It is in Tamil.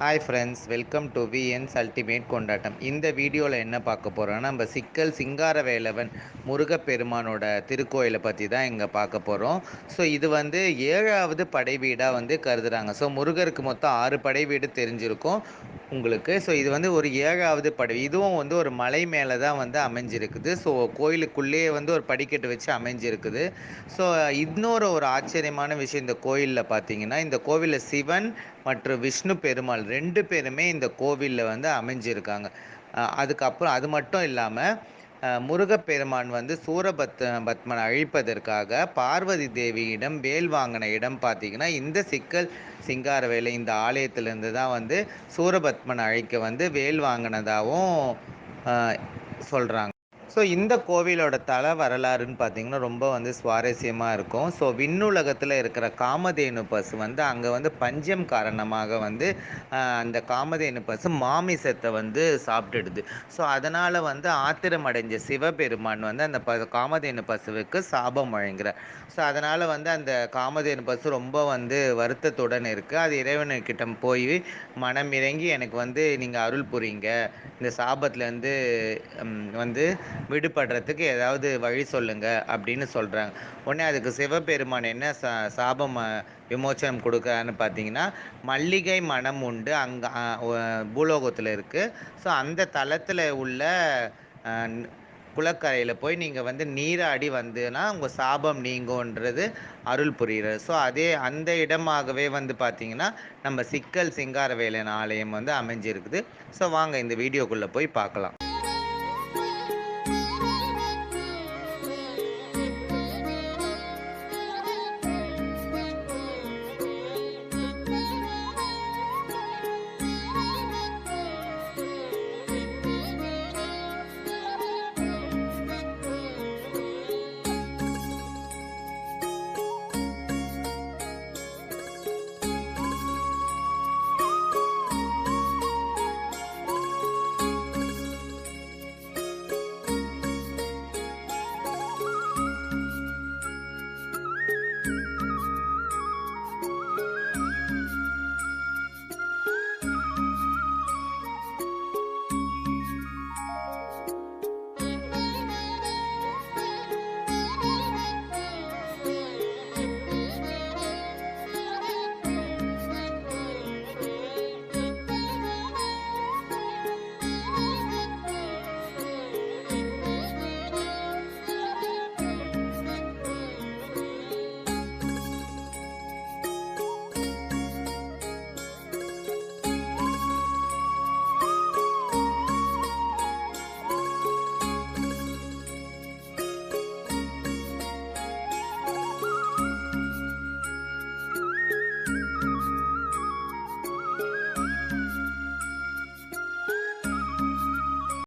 Hi friends welcome to VNS ultimate கொண்டாட்டம் இந்த வீடியோவில் என்ன பார்க்க போகிறோம்னா நம்ம சிக்கல் சிங்காரவேலவன் முருகப்பெருமானோட திருக்கோயிலை பற்றி தான் இங்கே பார்க்க போகிறோம் ஸோ இது வந்து ஏழாவது படை வீடாக வந்து கருதுகிறாங்க ஸோ முருகருக்கு மொத்தம் ஆறு படை வீடு தெரிஞ்சிருக்கும் உங்களுக்கு. ஸோ இது வந்து ஒரு ஏழாவது படை இதுவும் வந்து ஒரு மலை மேலே தான் வந்து அமைஞ்சிருக்குது. ஸோ கோயிலுக்குள்ளேயே வந்து ஒரு படிக்கட்டு வச்சு அமைஞ்சிருக்குது. ஸோ இன்னொரு ஒரு ஆச்சரியமான விஷயம் இந்த கோயிலில் பார்த்தீங்கன்னா இந்த கோவிலில் சிவன் மற்றும் விஷ்ணு பெருமாள் ரெண்டு பேருமே இந்த கோவிலில் வந்து அமைஞ்சிருக்காங்க. அதுக்கப்புறம் அது மட்டும் இல்லாமல் முருகப்பெருமான் வந்து சூரபத் பத்மன் அழிப்பதற்காக பார்வதி தேவியிடம் வேல் வாங்கின இடம் பார்த்தீங்கன்னா இந்த சிக்கல் சிங்காரவேலை இந்த ஆலயத்திலேருந்து தான் வந்து சூரபத்மன் அழிக்க வந்து வேல் வாங்கினதாகவும் சொல்கிறாங்க ஸோ இந்த கோவிலோட தல வரலாறுன்னு பார்த்தீங்கன்னா ரொம்ப வந்து சுவாரஸ்யமாக இருக்கும். ஸோ விண்ணுலகத்தில் இருக்கிற காமதேனு பசு வந்து அங்கே வந்து பஞ்சம் காரணமாக வந்து அந்த காமதேனு பசு மாமிசத்தை வந்து சாப்பிட்டுடுது. ஸோ அதனால் வந்து ஆத்திரம் அடைஞ்ச சிவபெருமான் வந்து அந்த ப காமதேனு பசுவுக்கு சாபம் வழங்குறார். ஸோ அதனால் வந்து அந்த காமதேனு பசு ரொம்ப வந்து வருத்தத்துடன் இருக்குது அது இறைவனுக்கிட்ட போய் மனம் இறங்கி எனக்கு வந்து நீங்கள் அருள் புரியுங்க. இந்த சாபத்துலேருந்து வந்து விடுபடுறதுக்கு ஏதாவது வழி சொல்லுங்க அப்படின்னு சொல்கிறாங்க உடனே அதுக்கு சிவபெருமான் என்ன சா சாபம் விமோச்சனம் கொடுக்குறான்னு பார்த்தீங்கன்னா மல்லிகை மனம் உண்டு. அங்கே பூலோகத்தில் இருக்குது ஸோ அந்த தளத்தில் உள்ள குளக்கரையில் போய் நீங்கள் வந்து நீராடி வந்ததுன்னா உங்கள் சாபம் நீங்கும்ன்றது அருள் புரிகிறது. ஸோ அதே அந்த இடமாகவே வந்து பார்த்தீங்கன்னா நம்ம சிக்கல் சிங்காரவேலன் ஆலயம் வந்து அமைஞ்சிருக்குது. ஸோ வாங்க இந்த வீடியோக்குள்ளே போய் பார்க்கலாம்